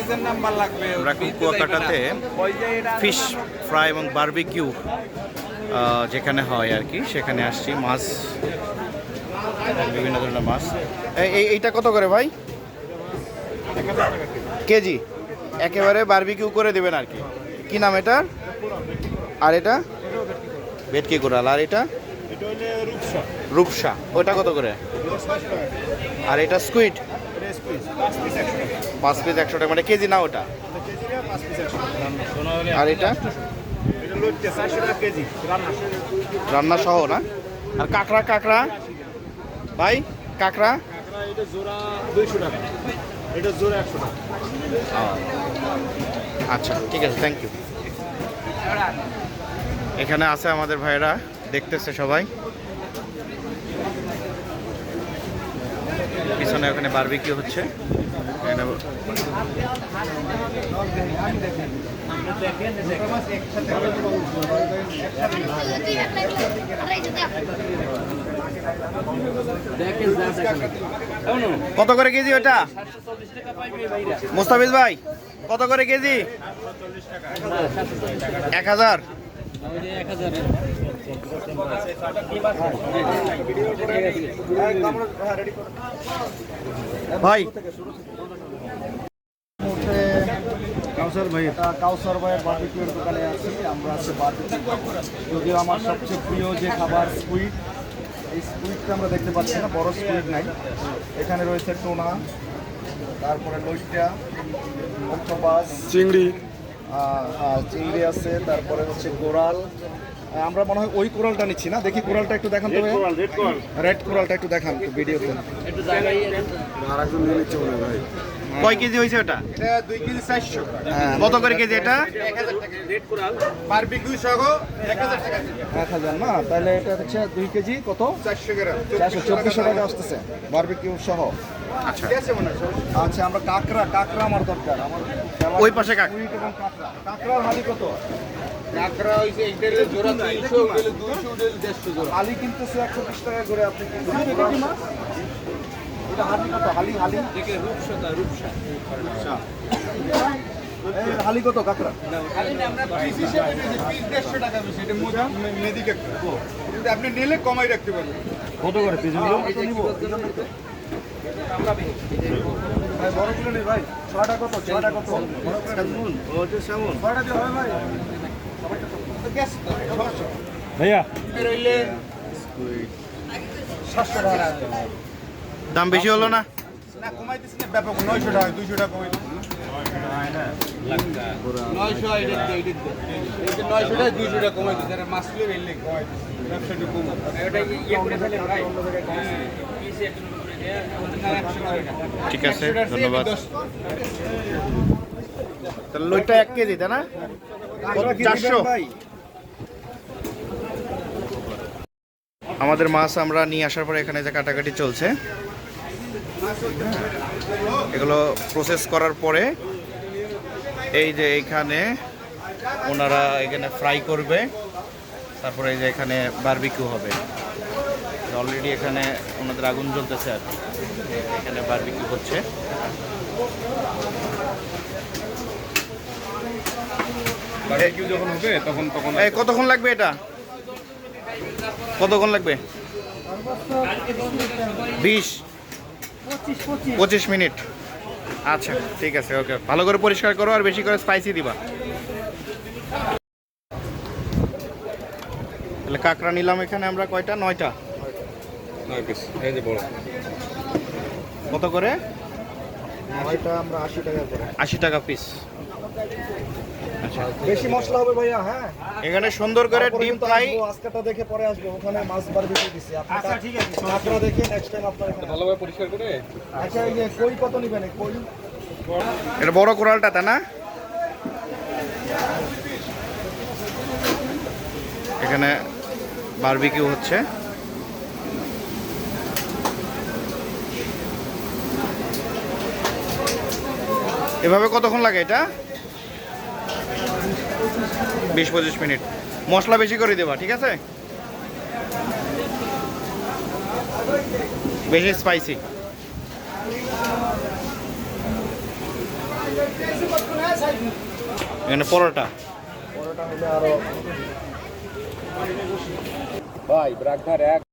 আমরা এখন কুয়াকাটাতে ফিশ ফ্রাই এবং বার্বিকিউ যেখানে হয় আর কি সেখানে আসছি। মাছ বিভিন্ন ধরনের মাছ। এই- এই এইটা কত করে ভাই? কেজি? একেবারে বার্বিকিউ করে দেবেন আর কি। কি নাম এটার? আর এটা? ভেটকি কোরাল আর এটা? রূপসা। ওটা কত করে? আর এটা স্কুইড? পাঁচ পিস একশো টাকা মানে কেজি না ওটা আর এটা? রান্না সহ না? আর কাঁকড়া কাঁকড়া? ভাই, কাঁকড়া? এটা জোড়া দুইশো টাকা এটা জোড়া একশো টাকা আচ্ছা ঠিক আছে থ্যাংক ইউ এখানে আছে আমাদের ভাইরা দেখতেছে সবাই। পিছনে ওখানে বারবিকিউ হচ্ছে। কত করে কেজি ওটা? মুস্তাফিজ ভাই, কত করে কেজি? এক হাজার। ভাই। কাউসার ভাই কাউসার ভাইয়ের বার্বিকিউর দোকানে আছি আমরা আছে বার্বিকিউ যদিও আমার সবচেয়ে প্রিয় যে খাবার স্কুইড এই স্কুইডটা আমরা দেখতে পাচ্ছি না বড় স্কুইড নাই। এখানে রয়েছে টোনা তারপরে লইটা অক্টোপাস চিংড়ি। চিংড়ি আছে তারপরে হচ্ছে কোরাল। আমরা মনে হয় ওই কোরালটা নিচ্ছি না? দেখি কোরালটা একটু দেখান তো রেড কোরালটা একটু দেখান তো ভিডিওতে। হয় ভাই। কয় কেজি হয়েছে ওটা? এটা দুই কেজি চারশো। হ্যাঁ কত করে কেজি এটা? বারবিকিউ সহ এক হাজার টাকা। এক হাজার না? তাহলে এটা হচ্ছে দুই কেজি কত? চারশো গ্রাম। চারশো চব্বিশশো টাকা আসতেছে। বারবিকিউ সহ। আচ্ছা। আচ্ছা আমরা কাঁকড়া কাঁকড়া আমার দরকার আমার ওই পাশে কাঁকড়া। কাঁকড়ার হালি কত? কাঁকড়া এইটার জোড়া জোড়া। হালি টাকা করে আপনি এটা হালি কত? হালি হালি? দেখে রূপসা রূপসা। হালি কাঁকড়া? পিস পিস আপনি নিলে কমাই রাখতে পারবেন। কত করে নিব ভাই বড়গুলো নেই ভাই। ছয়টা কত? ছয়টা কত? ছয়টা দিয়ে হবে ভাই। ভাইয়া। দাম বেশি হলো না? না কমাই দিচ্ছি না ব্যাপক। নয়শো টাকা দুইশো টাকা কমাই দিচ্ছি নয়শো নয়শো টাকা দুইশো টাকা কমাই দিচ্ছি মাছ তুলে কমাই ব্যবসাটা কম। ওটা ইয়ে করে ফেলে ভাই। ঠিক আছে ধন্যবাদ। তাহলে লইটা এক কেজি তাই না? চারশো। আমাদের মাছ আমরা নিয়ে আসার পরে এখানে যে কাটাকাটি চলছে এগুলো প্রসেস করার পরে এই যে এখানে ওনারা এখানে ফ্রাই করবে তারপরে এই যে এখানে বারবিকিউ হবে। অলরেডি এখানে ওনাদের আগুন জ্বলতেছে আর কি। এখানে বারবিকিউ হচ্ছে। বারবিকিউ যখন হবে তখন তখন এই কতক্ষণ লাগবে এটা? কতক্ষণ লাগবে? বিশ। পঁচিশ মিনিট। আচ্ছা ঠিক আছে ওকে। ভালো করে পরিষ্কার করো আর বেশি করে স্পাইসি দিবা। তাহলে কাঁকড়া নিলাম এখানে আমরা কয়টা? নয়টা। নয় পিস এই যে বড়। কত করে? এটা আমরা আশি টাকা করে। আশি টাকা পিস আচ্ছা। বেশি মশলা হবে ভাইয়া হ্যাঁ। এখানে সুন্দর করে কিন্তু ফ্রাই আজকেটা দেখে পরে আসব ওখানে মাছ বার বেশি দিছি আচ্ছা ঠিক আছে কাঁকড়া দেখে নেক্সট টাইম আপনার ভালোভাবে পরিষ্কার করে আচ্ছা এই যে কই কত নিবেন? কই? এটা বড় কোরালটা তাই না? এখানে বারবিকিউ হচ্ছে। এভাবে কতক্ষণ লাগে এটা? বিশ পঁচিশ মিনিট। মশলা বেশি করে দেবা, ঠিক আছে? বেশি স্পাইসি এখানে পরোটা। পরোটা হলে আরও ভাই, ব্রাকধার এক।